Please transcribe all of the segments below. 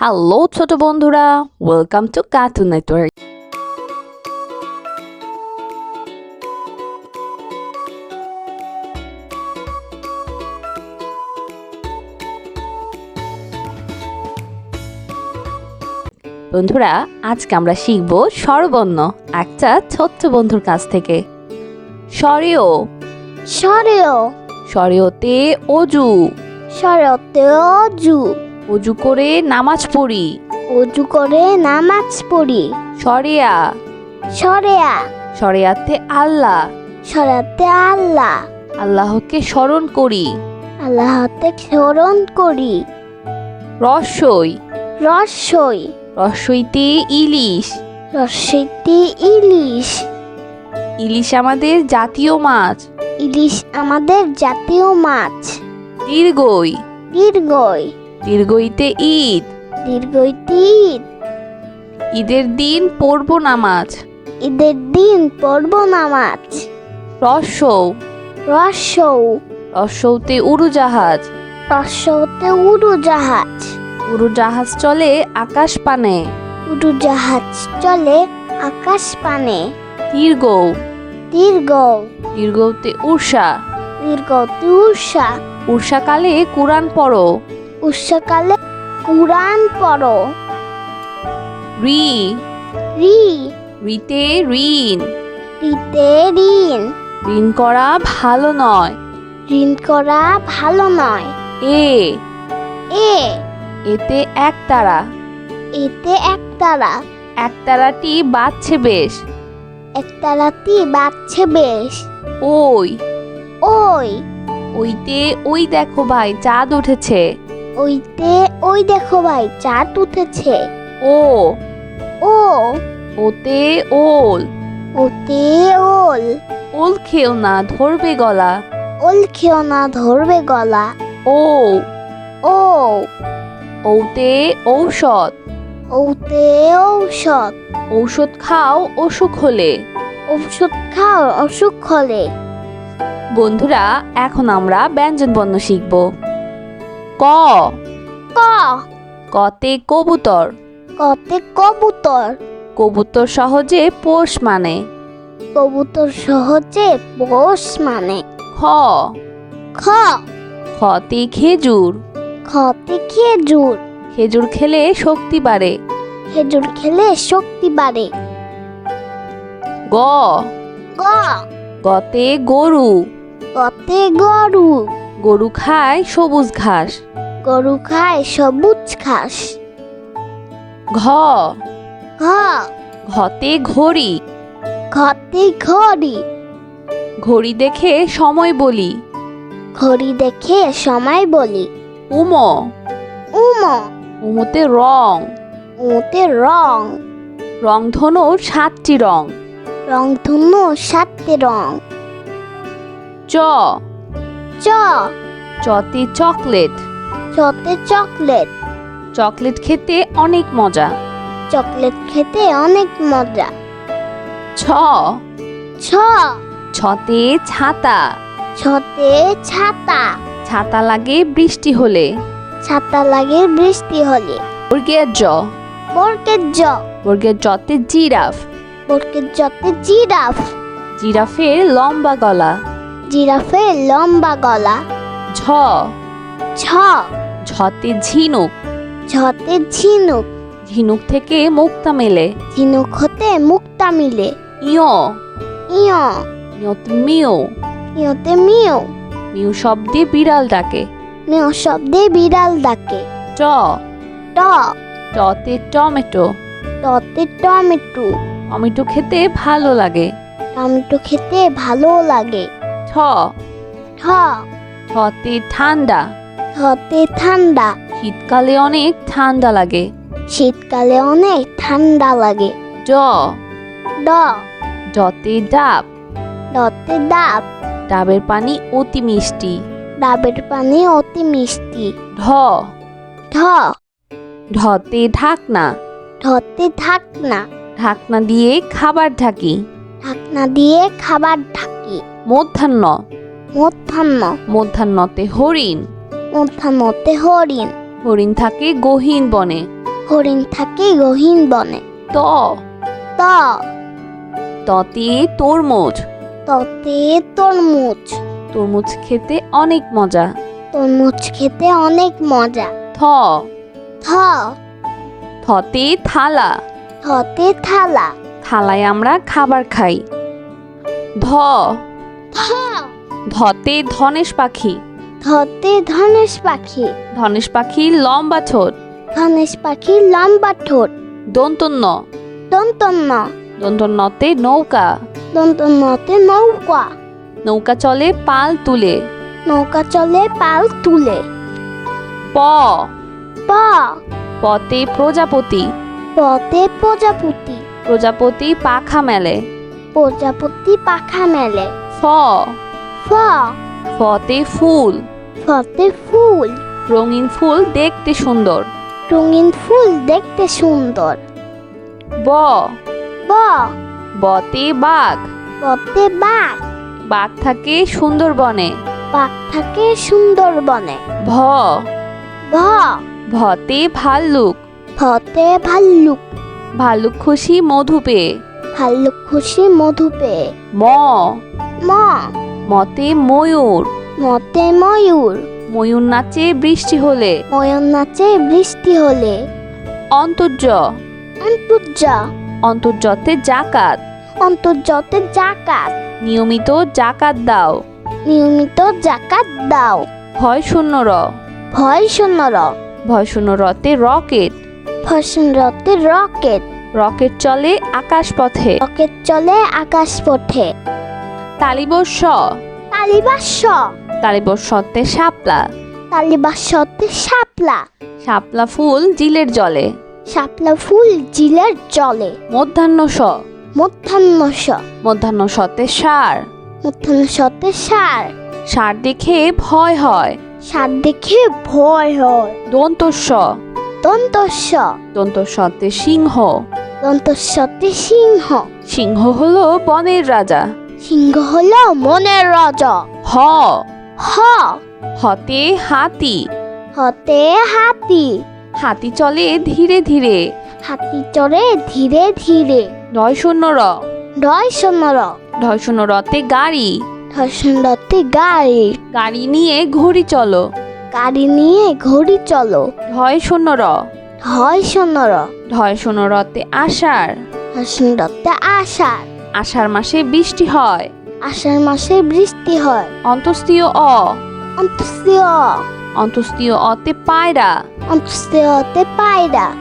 Hello ছোট বন্ধুরা। Welcome to cartoon network বন্ধুরা আজকে আমরা শিখব স্বরবর্ণ একটা ছোট্ট বন্ধুর কাছ থেকে। স্বরেও। সরেও স্বরেওতে অজু। সরতে অজু। অজু করে নামাজ পড়ি। অজু করে নামাজ পড়ি। সরেয়া সরেয়া সরেয়াতে আল্লাহ। সরাতে আল্লাহ। আল্লাহকে স্মরণ করি। আল্লাহতে স্মরণ করি। রসই। রসই। রসইতে ইলিশ। রসইতে ইলিশ। ইলিশ আমাদের জাতীয় মাছ। ইলিশ আমাদের জাতীয় মাছ। দীর্ঘই। দীর্ঘই। দীর্ঘইতে ঈদ। দীর্ঘইতে ঈদ। ঈদের দিন পড়ব নামাজ। ঈদের দিন পড়ব নামাজ। রসৌ রসৌ রসৌতে উড়োজাহাজ রসৌতে উড়োজাহাজ উড়োজাহাজ চলে আকাশ পানে। উড়োজাহাজ চলে আকাশ পানে। দীর্ঘ দীর্ঘ দীর্ঘতে উষা দীর্ঘতে উষা উষাকালে কোরআন পড়ো। উষাকালে কুরআন পড়ো। রি। রি। রিতে ঋণ। রিতে ঋণ। ঋণ করা ভালো নয়। ঋণ করা ভালো নয়। এ। এ। এতে একতারা এতে একতারা একতারাটি বাজছে বেশ। একতারাতি বাজছে বেশ। ওই। ওই। ওইতে ওই দেখো ভাই চাঁদ উঠেছে। ওইতে ওই দেখো ভাই চাঁদ উঠেছে। ও। ও। ওতে ওল। ওতে ওল। ওল খেও না ধরবে গলা। ওল খেও না ধরবে গলা। ও। ও। ওতে ঔষধ। ওতে ঔষধ। ঔষধ খাও অসুখ হলে। ঔষধ খাও অসুখ হলে। বন্ধুরা এখন আমরা ব্যঞ্জন বর্ণ শিখব। ক। ক। কতে কবুতর। কতে কবুতর। কবুতর সহজে পোষ মানে। কবুতর সহজে পোষ মানে। খ। খ। খতে খেজুর। খতে খেজুর। খেজুর খেলে শক্তি বাড়ে। খেজুর খেলে শক্তি বাড়ে। গ। গ। গতে গরু। কতে গরু। গরু খায় সবুজ ঘাস। গরু খায় সবুজ ঘাস। ঘ। ঘ। ঘতে ঘড়ি। ঘতে ঘড়ি। ঘড়ি দেখে সময় বলি। ঘড়ি দেখে সময় বলি। উম। উম। উমতে রং। উতে রং। রংধনুর সাতটি রং। রংধনু সাতটি রং। চ। চ। চতে চকলেট। চতে চকলেট। চকলেট খেতে অনেক মজা। চকলেট খেতে অনেক মজা। ছ। ছ। ছতে ছাতা। ছতে ছাতা। ছাতা লাগে বৃষ্টি হলে। ছাতা লাগে বৃষ্টি হলে। বর্গের জ। বরকের জ। বর্গের জতে জিরাফ। বরকের জতে জিরাফ। জিরাফের লম্বা গলা। জিরাফের লম্বা গলা। ঝ। ছ ঝতে ঝিনুক। ঝতে ঝিনুক। ঝিনুক থেকে মুক্তা মেলে। ঝিনুক হতে মুক্তা মিলে। ইয়। ইয়। ইয়তে মিউ ইয়তে মিউ মিউ শব্দে বিড়াল ডাকে। মিউ শব্দে বিড়াল ডাকে। ট। ট। টতে টমেটো। টতে টমেটো। টমেটো খেতে ভালো লাগে। টমেটো খেতে ভালো লাগে। ঠ। ঠ। ঠতে ঠান্ডা। ঠতে ঠান্ডা। শীতকালে অনেক ঠান্ডা লাগে। শীতকালে অনেক ঠান্ডা লাগে। ড। ড। ডতে ডাব। ডতে ডাব। ডাবের পানি অতি মিষ্টি। ডাবের পানি অতি মিষ্টি। ঢ। ঢ। ঢতে ঢাকনা। ঢতে ঢাকনা। ঢাকনা দিয়ে খাবার ঢাকি। ঢাকনা দিয়ে খাবার ঢাকি। মধ্যাহ্ন। মধ্যাহ্ন। মধ্যাহ্নতে হরিণ। মধ্যাহ্নতে হরিণ। হরিণ থাকে গহীন বনে। হরিণ থাকে গহীন বনে। ত। ত। ততে তরমুজ। ততে তরমুজ। তরমুজ খেতে অনেক মজা। তরমুজ খেতে অনেক মজা। থ। থ। থতে থালা। থতে থালা। থালায় আমরা খাবার খাই। ধ। থ ধতে ধনেশ পাখি। ধতে ধনেশ পাখি। ধনেশ পাখি লম্বা ঠোঁট। ধনেশ পাখি লম্বা ঠোঁট। দন্তন্য দন্তন্য দন্তন্যতে নৌকা। দন্তন্যতে নৌকা। নৌকা চলে পাল তুলে। নৌকা চলে পাল তুলে। প। প। পতে প্রজাপতি। পতে প্রজাপতি। প্রজাপতি পাখা মেলে। প্রজাপতি পাখা মেলে। ফ। ফ। ফতে ফুল। ফতে ফুল। রঙিন ফুল দেখতে সুন্দর। রঙিন ফুল দেখতে সুন্দর। ব। ব। বতে বাঘ। পতে বাঘ। বাঘ থাকে সুন্দরবনে। বাঘ থাকে সুন্দরবনে। ভ। ভ। ভতে ভাল্লুক। ভতে ভাল্লুক। ভাল্লুক খুশি মধু পেয়ে। ভাল্লুক খুশি মধু পেয়ে। ম। ম। মতে ময়ূর। মতে ময়ূর। ময়ূর নাচে বৃষ্টি হলে। ময়ূর নাচে বৃষ্টি হলে। অন্তর্য। অন্তর্য। অন্তর্যতে জাকাত। অন্তর্যতে জাকাত। নিয়মিত জাকাত দাও। নিয়মিত জাকাত দাও। ভয় শূন্য র। ভয় শূন্যর ভয় শূন্য রতে রকেট। ফসন রতে রকেট। রকেট চলে আকাশ পথে রকেট চলে আকাশ পথে তালিবর্ষ তালিবাস তালিবর্ষতে শাপলা। তালিবাসতে শাপলা। শাপলা ফুল জিলের জলে। শাপলা ফুল জিলের জলে। মধ্যাহ্ন স মধ্যাহ্ন স মধ্যাহ্ন সতে সার। মধ্যাহ্ন সতে সার। সার দেখে ভয় হয়। সার দেখে ভয় হয়। দন্তস্ব। দন্তস্ব। দন্তস্বতে সিংহ। দন্তস্বতে সিংহ। সিংহ হলো বনের রাজা। সিংহ হলো মনের রাজা। হ। হ। হতে হাতি। হতে হাতি। হাতি চলে ধীরে ধীরে। হাতি চড়ে ধীরে ধীরে। ঢয় শূন্য র। ডয় র। ঢয় শূন্য রতে গাড়ি। ধর্ষণরতে গাড়ি। গাড়ি নিয়ে ঘড়ি চলো। গাড়ি নিয়ে ঘড়ি চলো। ঢয় শূন্য র। হয় র। ঢয় শূন্য রতে আষাঢ়। ধর্ষণরতে আষাঢ়। আষাঢ় মাসে বৃষ্টি হয়। আষাঢ় মাসে বৃষ্টি হয়। অন্তস্তীয় অ। অন্তস্তীয় অন্তস্তীয় অতে পায়রা। অন্তস্তীয়তে পায়রা।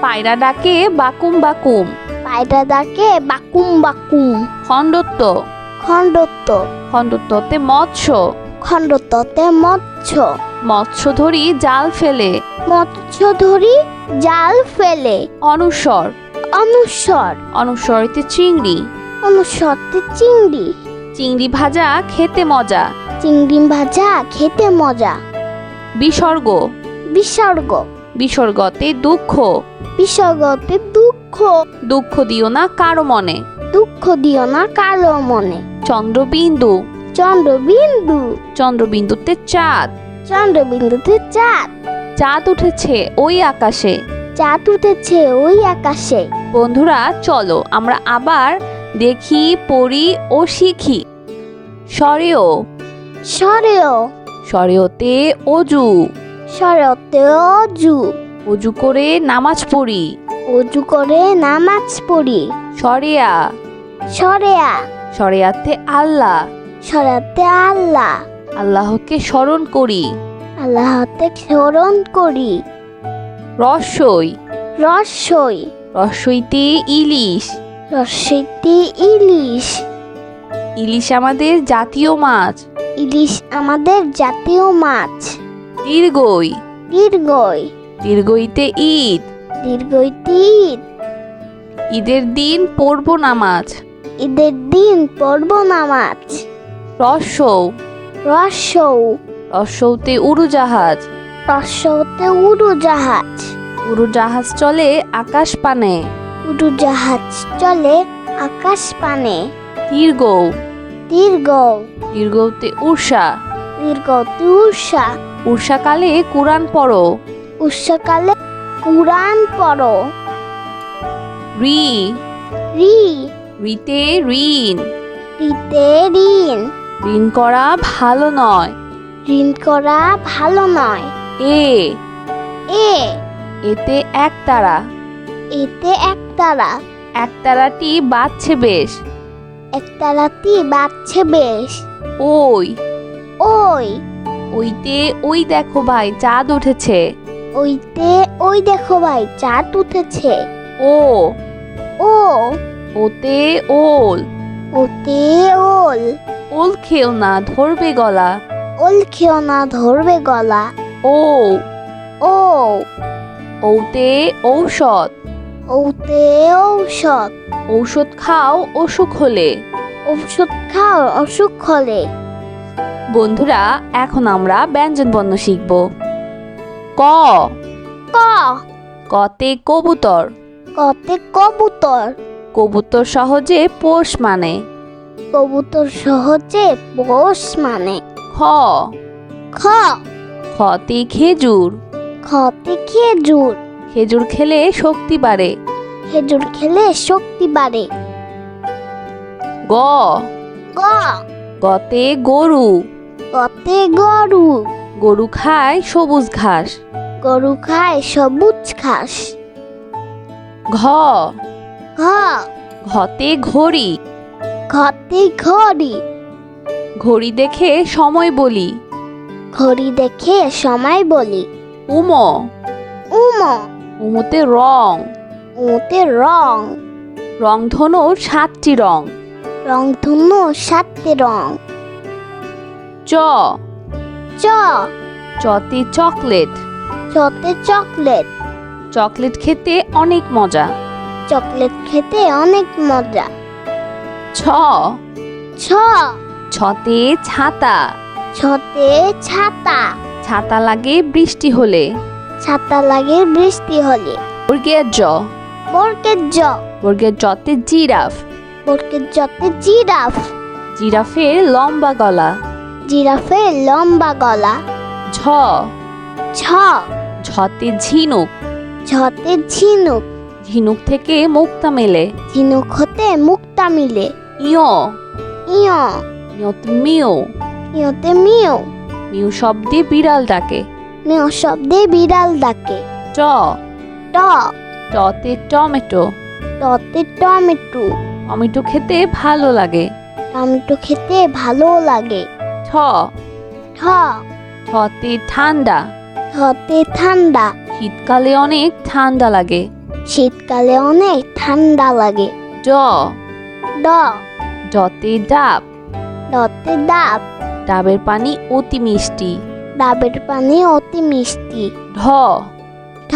পায়রা ডাকে বাকুম বাকুম। পায়রা ডাকে বাকুম বাকুম। খণ্ডত্ব। খণ্ডত্ব। খণ্ডত্বতে মৎস্য। খণ্ডত্বতে মৎস্য। মৎস্য ধরি জাল ফেলে। মৎস্য ধরি জাল ফেলে। অনুসর। অনুসর। অনুস্বরিতে চিংড়ি। অনুস্বরতে চিংড়ি। চিংড়ি ভাজা খেতে মজা। চিংড়ি ভাজা খেতে মজা। বিসর্গ। বিসর্গ। বিসর্গতে দুঃখ। বিসর্গতে দুঃখ। দুঃখ দিও না কারও মনে। দুঃখ দিও না কারও মনে। চন্দ্রবিন্দু। চন্দ্রবিন্দু। চন্দ্রবিন্দুতে চাঁদ। চন্দ্রবিন্দুতে চাঁদ। চাঁদ উঠেছে ওই আকাশে। চাঁদ উঠেছে ওই আকাশে। বন্ধুরা চলো আমরা আবার দেখি পড়ি ও শিখি। সরেও সরেও সরেওতে অজু। সরতে অজু। অজু করে নামাজ পড়ি। অজু করে নামাজ পড়ি। সরেয়া। সরেয়া। সরেয়াতে আল্লাহ। সরাতে আল্লাহ। আল্লাহকে স্মরণ করি। আল্লাহতে স্মরণ করি। রসই রসই রসইতে ইলিশ। রসইতে ইলিশ। ইলিশ আমাদের জাতীয় মাছ। ইলিশ আমাদের জাতীয় মাছ। দীর্ঘই। দীর্ঘই। দীর্ঘইতে ঈদ। দীর্ঘইতে ঈদ। ঈদের দিন পড়ব নামাজ ঈদের দিন পড়ব নামাজ রসৌ রসৌ রসৌতে উড়োজাহাজ। রসৌতে উড়োজাহাজ। উড়োজাহাজ চলে আকাশ পানে। উড়োজাহাজ চলে আকাশ পানে। দীর্ঘ দীর্ঘ দীর্ঘতে উষা দীর্ঘতে উষা উষাকালে কোরআন পড়ো। উষাকালে কুরআন পড়ো। রি। রি। রিতে ঋণ। রিতে ঋণ। ঋণ করা ভালো নয়। ঋণ করা ভালো নয়। এ। এ। এতে একতারা এতে একতারা। একতারাটি বাজছে বেশ। একতারাটি বাজছে বেশ। ওই। ওই। ওইতে ওই দেখো ভাই চাঁদ উঠেছে। ওইতে ওই দেখো ভাই চাঁদ উঠেছে। ও। ও। ওতে ওল। ওতে ওল। ওল খেও না ধরবে গলা। ওল খেও না ধরবে গলা। ও। ও। ওতে ঔষধ। ওতে ঔষধ। ঔষধ খাও অসুখ হলে। ঔষধ খাও অসুখ হলে। বন্ধুরা এখন আমরা ব্যঞ্জন বর্ণ শিখব। ক। ক। কতে কবুতর। কতে কবুতর। কবুতর সহজে পোষ মানে। কবুতর সহজে পোষ মানে। খ। খ। খতে খেজুর। খতে খেজুর। খেজুর খেলে শক্তি বাড়ে। খেজুর খেলে শক্তি বাড়ে। গ। গ। গতে গরু। কতে গরু। গরু খায় সবুজ ঘাস। গরু খায় সবুজ ঘাস। ঘ। ঘ। ঘতে ঘড়ি। ঘতে ঘড়ি। ঘড়ি দেখে সময় বলি। ঘড়ি দেখে সময় বলি। উম। উম। উমতে রং। উতে রং। রংধনুর সাতটি রং। রংধনু সাতটি রং। চ। চ। চতে চকলেট। চতে চকলেট। চকলেট খেতে অনেক মজা। চকলেট খেতে অনেক মজা। ছ। ছ। ছতে ছাতা। ছতে ছাতা। ছাতা লাগে বৃষ্টি হলে। ছাতা লাগে বৃষ্টি হলে। বর্গের জ। বরকের জ। বর্গের জতে জিরাফ। বরকের জতে জিরাফ। জিরাফের লম্বা গলা। জিরাফের লম্বা গলা। ঝ। ছ ঝতে ঝিনুক। ঝতে ঝিনুক। ঝিনুক থেকে মুক্তা মেলে। ঝিনুক হতে মুক্তা মিলে। ইয়। ইয়। ইয়তে মিউ ইয়তে মিউ মিউ শব্দে বিড়াল ডাকে। মিউ শব্দে বিড়াল ডাকে। ট। ট। টতে টমেটো। টতে টমেটো। টমেটো খেতে ভালো লাগে। টমেটো খেতে ভালো লাগে। ঠ। ঠ। ঠতে ঠান্ডা। ঠতে ঠান্ডা। শীতকালে অনেক ঠান্ডা লাগে। শীতকালে অনেক ঠান্ডা লাগে। ড। ড। ডতে ডাব। ডতে ডাব। ডাবের পানি অতি মিষ্টি। ডাবের পানি অতি মিষ্টি। ঢ। ঢ।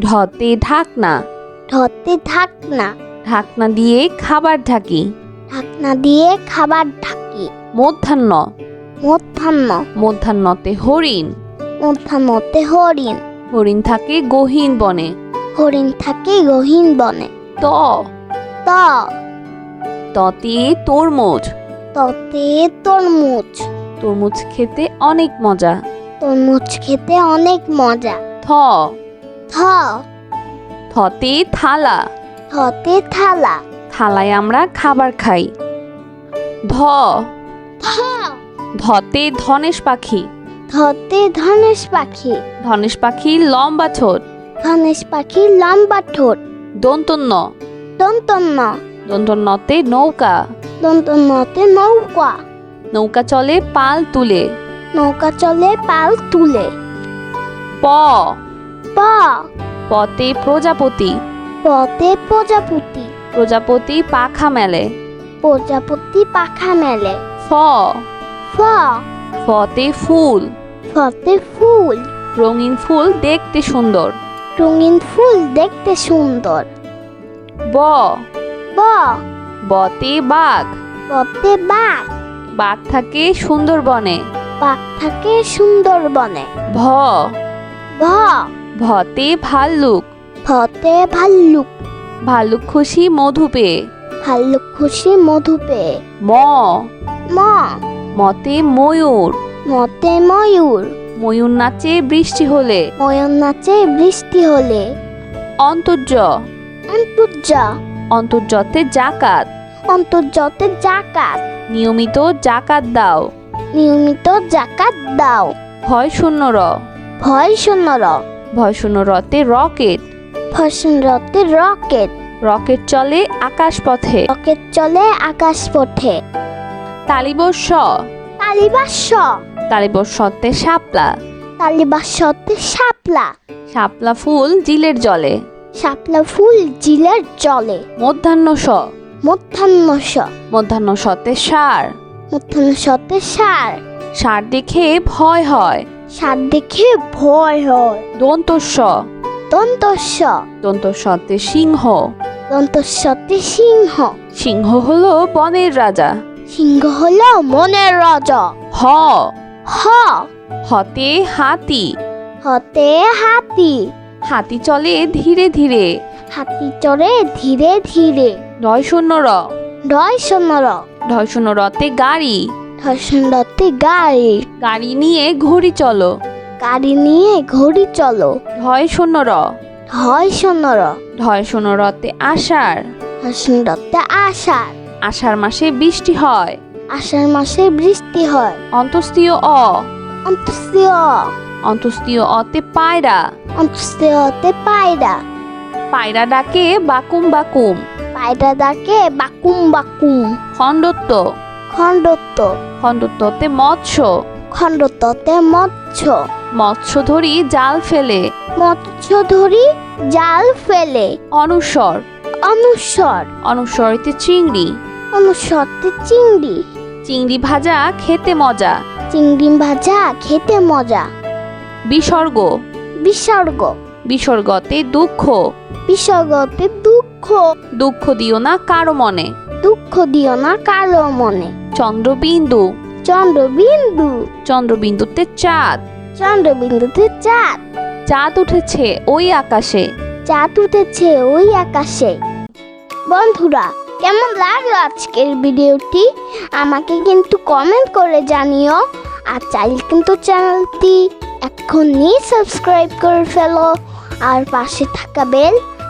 ঢতে ঢাকনা। ঢতে ঢাকনা। ঢাকনা দিয়ে খাবার ঢাকি। ঢাকনা দিয়ে খাবার ঢাকি। মধ্যাহ্ন। মধ্যাহ্ন। মধ্যাহ্নতে হরিণ। মধ্যাহ্নতে হরিণ। হরিণ থাকে গহীন বনে। হরিণ থাকে গহীন বনে। ত। ত। ততে তরমুজ। ততে তরমুজ। তরমুজ খেতে অনেক মজা। তরমুজ খেতে অনেক মজা। থ। থ। থতে থালা। থতে থালা। থালায় আমরা খাবার খাই। ধ। থ ধতে ধনেশ পাখি। ধতে ধনেশ পাখি। ধনেশ পাখি লম্বা ঠোঁট। ধনেশ পাখি লম্বা ঠোঁট। দন্তন্য দন্তন্য দন্তন্যতে নৌকা। দন্তন্যতে নৌকা। নৌকা চলে পাল তুলে। নৌকা চলে পাল তুলে। প। প। পতে প্রজাপতি। পতে প্রজাপতি। প্রজাপতি পাখা মেলে। প্রজাপতি পাখা মেলে। ফ। ফ। ফতে ফুল। ফতে ফুল। রঙিন ফুল দেখতে সুন্দর। রঙিন ফুল দেখতে সুন্দর। ব। ব। বতে বাঘ। বতে বাঘ। বাঘ থাকে সুন্দরবনে। বাঘ থাকে সুন্দরবনে। ভ। ভ। ভতে ভাল্লুক। ভতে ভাল্লুক। ভাল্লুক খুশি মধু পেয়ে। ভাল্লুক খুশি মধু পেয়ে। ম। ম। মতে ময়ূর। মতে ময়ূর। ময়ূর নাচে বৃষ্টি হলে। ময়ন নাচে বৃষ্টি হলে। অন্তর্য। অন্তর্য। অন্তর্যতে জাকাত। অন্তর্জতে জাকাত। নিয়মিত জাকাত দাও। নিয়মিত জাকাত দাও। ভয় শূন্য র। ভয় শূন্য র। ভয় শূন্য রতে রকেট। ফসন রতে রকেট। রকেট চলে আকাশ পথে রকেট চলে আকাশ পথে তালিবর্ষ তালিবাস তালিবর্ষতে শাপলা। তালিবাসতে শাপলা। শাপলা ফুল জিলের জলে। শাপলা ফুল জিলের জলে। মধ্যাহ্ন স মধ্যাহ্ন স মধ্যাহ্ন সতে সার। মধ্যাহ্ন সতে সার। সার দেখে ভয় হয়। সার দেখে ভয় হয়। দন্তস্ব। দন্তস্ব। দন্তস্বতে সিংহ। দন্তস্বতে সিংহ। সিংহ হলো বনের রাজা। সিংহ হলো মনের রাজা। হ। হ। হতে হাতি। হতে হাতি। হাতি চলে ধীরে ধীরে। হাতি চলে ধীরে ধীরে। ঢয় শূন্য র ডয় সোনর ঢয় শূন্য রতে গাড়ি। ধর্ষণরতে গাড়ি। গাড়ি নিয়ে ঘড়ি চলো। গাড়ি নিয়ে ঘড়ি চলো। ঢয় শূন্য র হয় সোনর ঢয় শূন্য রতে আষাঢ়। ধর্ষণরতে আষাঢ়। আষাঢ় মাসে বৃষ্টি হয়। আষাঢ় মাসে বৃষ্টি হয়। অন্তস্তীয় অ। অন্তস্তীয় অন্তস্তীয় অতে পায়রা। অন্তস্তীয়তে পায়রা। পায়রা ডাকে বাকুম বাকুম। পায়রা ডাকে বাকুম বাকুম। খণ্ডত্ব। খণ্ডত্ব। খণ্ডত্বতে মৎস্য। খণ্ডত্বতে মৎস্য। মৎস্য ধরি জাল ফেলে। মৎস্য ধরি জাল ফেলে। অনুসর। অনুসর। অনুস্বরিতে চিংড়ি। অনুসরতে চিংড়ি। চিংড়ি ভাজা খেতে মজা। চিংড়ি ভাজা খেতে মজা। বিসর্গ। বিসর্গ। বিসর্গতে দুঃখ। বিসর্গতে দুঃখ। দুঃখ দিও না কারও মনে। দুঃখ দিও না কারও মনে। চন্দ্রবিন্দু। চন্দ্রবিন্দু। চন্দ্রবিন্দুতে চাঁদ। চন্দ্রবিন্দুতে চাঁদ। চাঁদ উঠেছে ওই আকাশে। চাঁদ উঠেছে ওই আকাশে। বন্ধুরা কেমন লাগল আজকের ভিডিওটি? আমাকে কিন্তু কমেন্ট করে জানিও। আর চাইলে কিন্তু চ্যানেলটি এখনই সাবস্ক্রাইব করে ফেলো। আর পাশে থাকা বেল